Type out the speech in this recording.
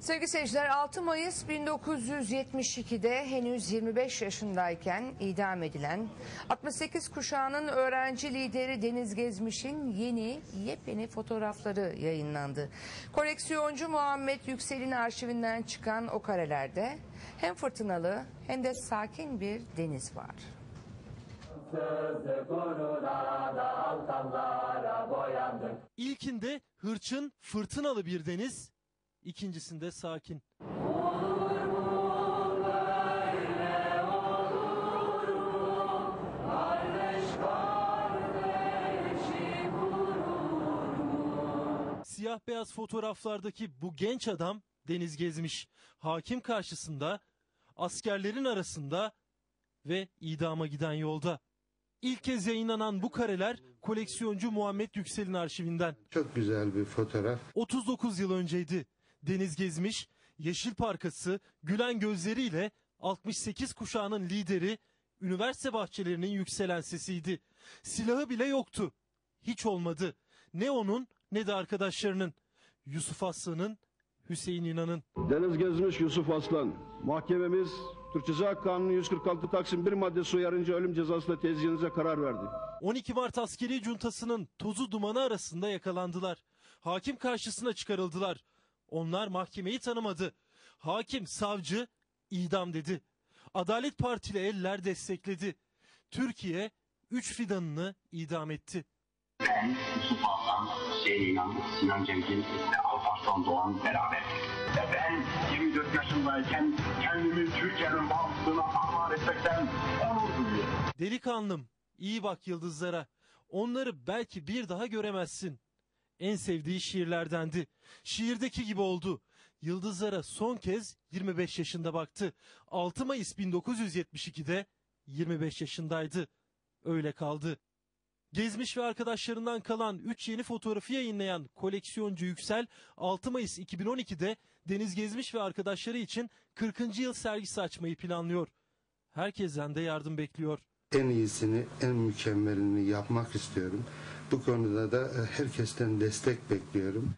Sevgili seyirciler 6 Mayıs 1972'de henüz 25 yaşındayken idam edilen 68 kuşağının öğrenci lideri Deniz Gezmiş'in yeni yepyeni fotoğrafları yayınlandı. Koleksiyoncu Muhammed Yüksel'in arşivinden çıkan o karelerde hem fırtınalı hem de sakin bir deniz var. İlkinde hırçın, fırtınalı bir deniz, ikincisinde sakin. Siyah beyaz fotoğraflardaki bu genç adam deniz gezmiş. Hakim karşısında, askerlerin arasında ve idama giden yolda. İlk kez yayınlanan bu kareler koleksiyoncu Muhammed Yüksel'in arşivinden. Çok güzel bir fotoğraf. 39 yıl önceydi. Deniz gezmiş, yeşil parkası, gülen gözleriyle 68 kuşağının lideri, üniversite bahçelerinin yükselen sesiydi. Silahı bile yoktu. Hiç olmadı. Ne onun ne de arkadaşlarının. Yusuf Aslan'ın, Hüseyin İnan'ın. Deniz Gezmiş Yusuf Aslan. Mahkememiz Türk Ceza Kanunu 146 Taksim 1 maddesi uyarınca ölüm cezasıyla tezcihinize karar verdi. 12 Mart askeri cuntasının tozu dumanı arasında yakalandılar. Hakim karşısına çıkarıldılar. Onlar mahkemeyi tanımadı. Hakim, savcı idam dedi. Adalet Partili eller destekledi. Türkiye 3 fidanını idam etti. Ben Yusuf Aslan, Hüseyin İnan, Sinan Cemgin ve Alparslan Doğan beraber. Ve ben 24 yaşındayken kendimi Türkiye'nin bağımsızlığına armağan etmekten onur duyuyorum. Delikanlım, iyi bak yıldızlara. Onları belki bir daha göremezsin. En sevdiği şiirlerdendi. Şiirdeki gibi oldu. Yıldızlara son kez 25 yaşında baktı. 6 Mayıs 1972'de 25 yaşındaydı. Öyle kaldı. Gezmiş ve arkadaşlarından kalan 3 yeni fotoğrafı yayınlayan koleksiyoncu Yüksel 6 Mayıs 2012'de Deniz Gezmiş ve arkadaşları için 40. yıl sergisi açmayı planlıyor. Herkesten de yardım bekliyor. En iyisini, en mükemmelini yapmak istiyorum. Bu konuda da e, herkesten destek bekliyorum.